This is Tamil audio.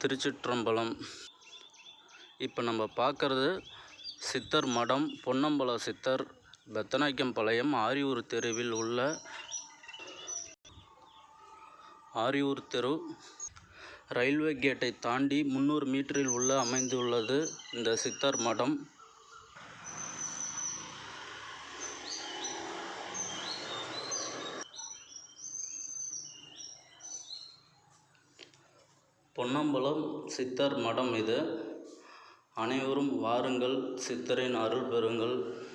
திருச்சிற்றம்பலம். இப்போ நம்ம பார்க்குறது சித்தர் மடம் பொன்னம்பல சித்தர் பெத்தநாயக்கம்பாளையம் ஆரியூர் தெருவில் உள்ள ஆரியூர் தெரு. ரயில்வே கேட்டை தாண்டி முந்நூறு மீட்டரில் உள்ள அமைந்துள்ளது இந்த சித்தர் மடம். பொன்னம்பலம் சித்தர் மடம் இது. அனைவரும் வாருங்கள் சித்தரின் அருள் பெறுங்கள்.